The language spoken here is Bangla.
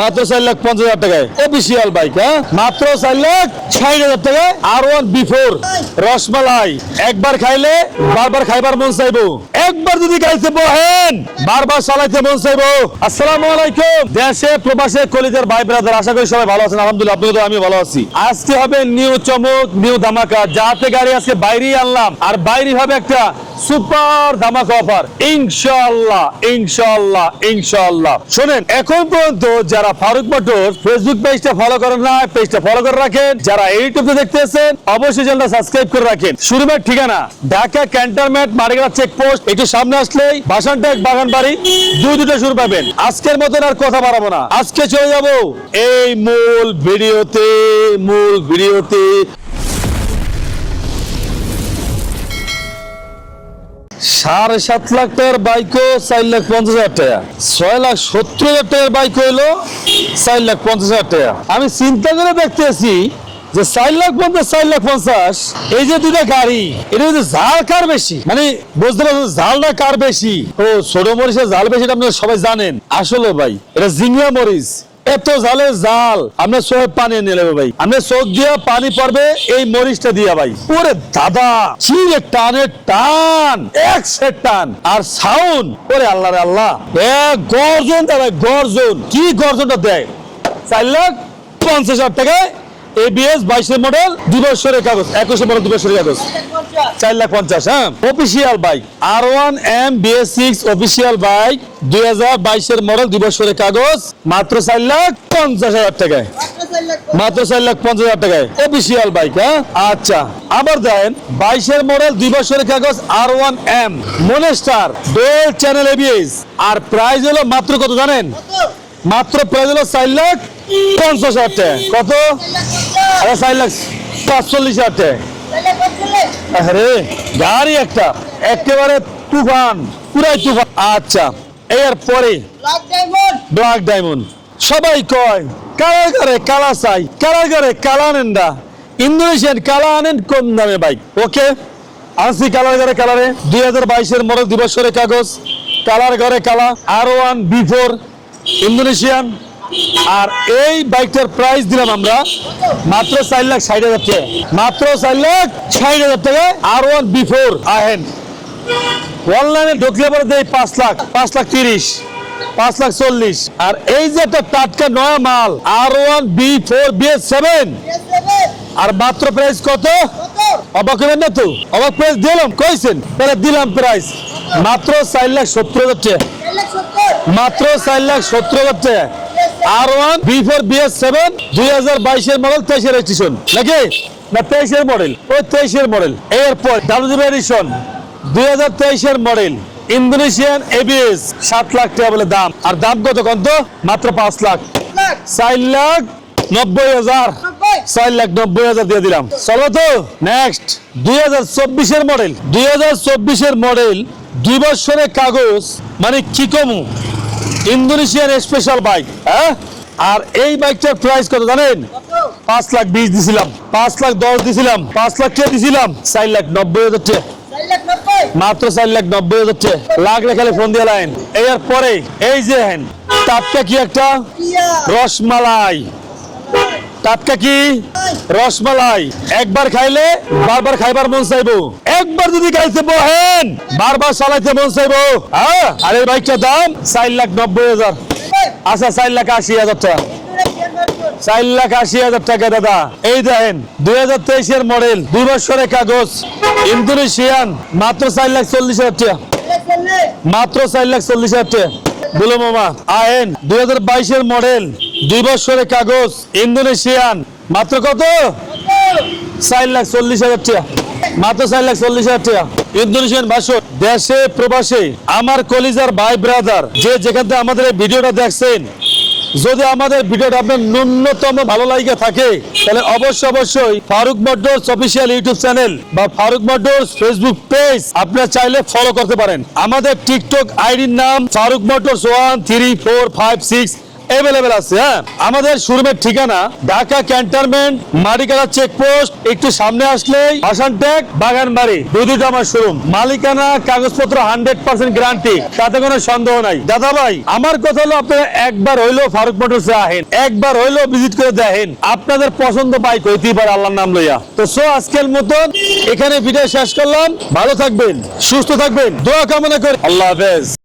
মাত্র চার লাখ পঞ্চাশ হাজার টাকায়। অফিসিয়াল বাইক হ্যাঁ? মাত্র চার লাখ ষাট হাজার টাকায় আর ওয়ান বিফোর রসমালাই। একবার খাইলে বারবার খাইবার মন চাইব। একবার যদি খাইতে বহেন, বারবার চালাইতে মন চাইব। আসসালামু আলাইকুম। দেশে, প্রবাসে, কলিজার ভাই ব্রাদার, আশা করি সবাই ভালো আছেন। আলহামদুলিল্লাহ আপনাদের আমি ভালো আছি। আজকে হবে নিউ চমক, নিউ ধামাকা। যাতে গাড়ি আজকে বাইরেই আনলাম। আর বাইরে হবে একটা সুপার ধামাকা অফার। ইনশাআল্লাহ ইনশাআল্লাহ ইনশাআল্লাহ। শোনেন, এখন পর্যন্ত যারা ফারুক মোটর ফেসবুক পেজটা ফলো করেন না পেজটা ফলো করে রাখেন। যারা ইউটিউবে দেখতেছেন, অবশ্যই চ্যানেলটা সাবস্ক্রাইব করে রাখেন। শুরুমের ঠিকানা, ঢাকা ক্যান্টনমেন্ট মারিগাড়া চেকপোস্ট একটু সামনে আসলেই বাসানটেক বাগান বাড়ি দুই দুটো শুরু পাবেন। আজকের মতন আর কথা বাড়াবো না। আজকে চলে যাব এই মূল ভিডিওতে মূল ভিডিওতে। সাড়ে সাত লাখ টাকার বাইকও চার লাখ পঞ্চাশ হাজার টাকা। ছয় লাখ সত্তর হাজার টাকার বাইক হইল চার লাখ পঞ্চাশ হাজার টাকা। আমি চিন্তা করে দেখতেছি যে চার লাখ পঞ্চাশ, চার লাখ পঞ্চাশ, এই যে দুটা গাড়ি, এটা কিন্তু ঝাল কার বেশি? মানে বুঝতে পারছেন, ঝালটা কার বেশি? ও, ছোট মরিচের ঝাল বেশি, এটা আপনারা সবাই জানেন। আসলে ভাই, এটা জিঙ্গা মরিচ। এত জালে জাল। আমরা সব পানি নিয়ে নেব ভাই। আমরা চোখ দিয়া পানি পড়বে, এই মরিচটা দিয়া ভাই। ওরে দাদা চিড়ে টানে টান, এক সেট টান। আর সাউন্ড ওরে আল্লাহ রে আল্লাহ। গর্জন দাদা গর্জন। কি গর্জনটা দেয়? চার লাখ পঞ্চাশ হাজার টাকায় এবিএস বাইশের মডেল দুই বছরের কাগজ, একুশের মডেল দুই বছরের কাগজ। চার লাখ পঞ্চাশ হ্যাঁ? Official bike R one M BS six official bike দুই হাজার বাইশের মডেল দুই বছরের কাগজ, মাত্র চার লাখ পঞ্চাশ হাজার টাকায়। মাত্র চার লাখ পঞ্চাশ হাজার টাকায়। অফিসিয়াল বাইক হ্যাঁ? আচ্ছা আবার দেন, বাইশের মডেল দুই বছরের কাগজ R one M Monster dual channel ABS আর প্রাইস হলো মাত্র কত জানেন? মাত্র প্রাইস চার লাখ পঞ্চাশ হাজার কত? চার লাখ পাঁচচল্লিশ হাজার আরে গাড়ি একটা। একেবারে তুফান, পুরাই তুফান। আচ্ছা এর পরে ব্ল্যাক ডায়মন্ড। সবাই কয় কালার করে কালা চাই কালার করে কালা আনেন না? ইন্দোনেশিয়ান কালা আনেন কম দামে বাইক। ওকে? আনসি কালার করে কালারে। দুই হাজার বাইশের মডেল দিবসের কাগজ। কালার করে কালা। R one B four Indonesian. আর এই বাইকটার প্রাইস দিলাম আমরা মাত্র চার লাখ ষাট হাজার টাকা। মাত্র চার লাখ ষাট হাজার টাকা আর ওয়ান বি ফোর আহেন। অনলাইনে ঢুকলে পরে দেয় পাঁচ লাখ পাঁচ লাখ তিরিশ, পাঁচ লাখ চল্লিশ। আর এই যে একটা টাটকা নয়া মাল R one B four B seven আর মাত্র প্রাইস কত? অবাক হবেন না তো? অবাক প্রাইস দিলাম, কইছেন? তাহলে দিলাম প্রাইস মাত্র চার লাখ সত্তর হাজার টাকা। মাত্র চার লাখ সত্তর হাজার টাকা। R one B four B S seven দুই হাজার বাইশের মডেল তেইশের রেজিস্ট্রেশন নাকি? না তেইশের মডেল ওই তেইশের মডেল এরপর ডাব্লিউ এডিশন দুই হাজার তেইশের মডেল ইন্দোনেশিয়ান এবিএস সাত লাখ টাকা বলে দাম। আর দাম কত কত মাত্র পাঁচ লাখ। চার লাখ নব্বই হাজার। চার লাখ নব্বই হাজার দিয়ে দিলাম। চলো তো। নেক্সট দুই হাজার চব্বিশের মডেল দুই হাজার চব্বিশের মডেল দুই বছরের কাগজ মানে কি কমু? ইন্দোনেশিয়ান স্পেশাল বাইক হ্যাঁ? আর এই বাইকটার প্রাইস কত জানেন? পাঁচ লাখ বিশ দিছিলাম পাঁচ লাখ দশ দিছিলাম পাঁচ লাখ টাকা দিছিলাম? চার লাখ নব্বই হাজার টাকা মাত্র চার লাখ নব্বই হাজার টাকা লাগলে খালি ফোন দিয়ে লাইন। এর পরে এই যে হেন তাপটা কি একটা? রসমালাই। টাটকা কি? রসমালাই। একবার খাইলে বারবার খাইবার মন চাইব। একবার যদি খাইতে বহেন, বারবার চালাইতে মন চাইব। হ্যাঁ আর এই বাইকটার দাম চার লাখ নব্বই হাজার। আচ্ছা চার লাখ আশি হাজার টাকা। চার লাখ আশি হাজার টাকা, দাদা। এই দেখেন, দুই হাজার তেইশের মডেল, দুই বছরের কাগজ, ইন্দোনেশিয়ান, মাত্র চার লাখ চল্লিশ হাজার টাকা। মাত্র চার লাখ চল্লিশ হাজার টাকা। বলো মামা। আইন দুই হাজার বাইশের মডেল দুই বছরের কাগজ ইন্দোনেশিয়ান। মাত্র কত? চার লাখ চল্লিশ হাজার টাকা। মাত্র চার লাখ চল্লিশ হাজার টাকা। ইন্দোনেশিয়ান ভাষণ দেশে প্রবাসে আমার কলিজার ভাই ব্রাদার যে যেখান থেকে আমাদের এই ভিডিওটা দেখছেন, যদি আমাদের ভিডিওটা আপনার ন্যূনতম ভালো লাগে থাকে, তাহলে অবশ্যই অবশ্যই Faruk motors official YouTube channel বা ফারুক মোটরস ফেসবুক পেজ আপনারা চাইলে ফলো করতে পারেন। আমাদের টিকটক আইডির নাম Faruk motors one three four five six available আছে হ্যাঁ? আমাদের শোরুমের ঠিকানা, ঢাকা ক্যান্টনমেন্ট মারিকানা চেকপোস্ট একটু সামনে আসলেই আসান ট্যাগ বাগান বাড়ি দুই আমার শোরুম। মালিকানা, কাগজপত্র হান্ড্রেড পার্সেন্ট গ্যারান্টি তাতে কোনো সন্দেহ নাই। দাদা ভাই আমার কথা হলো আপনারা একবার হইল ফারুক মোটরসে আহেন একবার হইল ভিজিট করে দেখেন। আপনাদের পছন্দ বাইক হইতেই পারে, আল্লাহর নাম লইয়া। তো সো, আজকের মতন এখানে ভিডিও শেষ করলাম। ভালো থাকবেন, সুস্থ থাকবেন। দোয়া কামনা করি। আল্লাহ হাফেজ।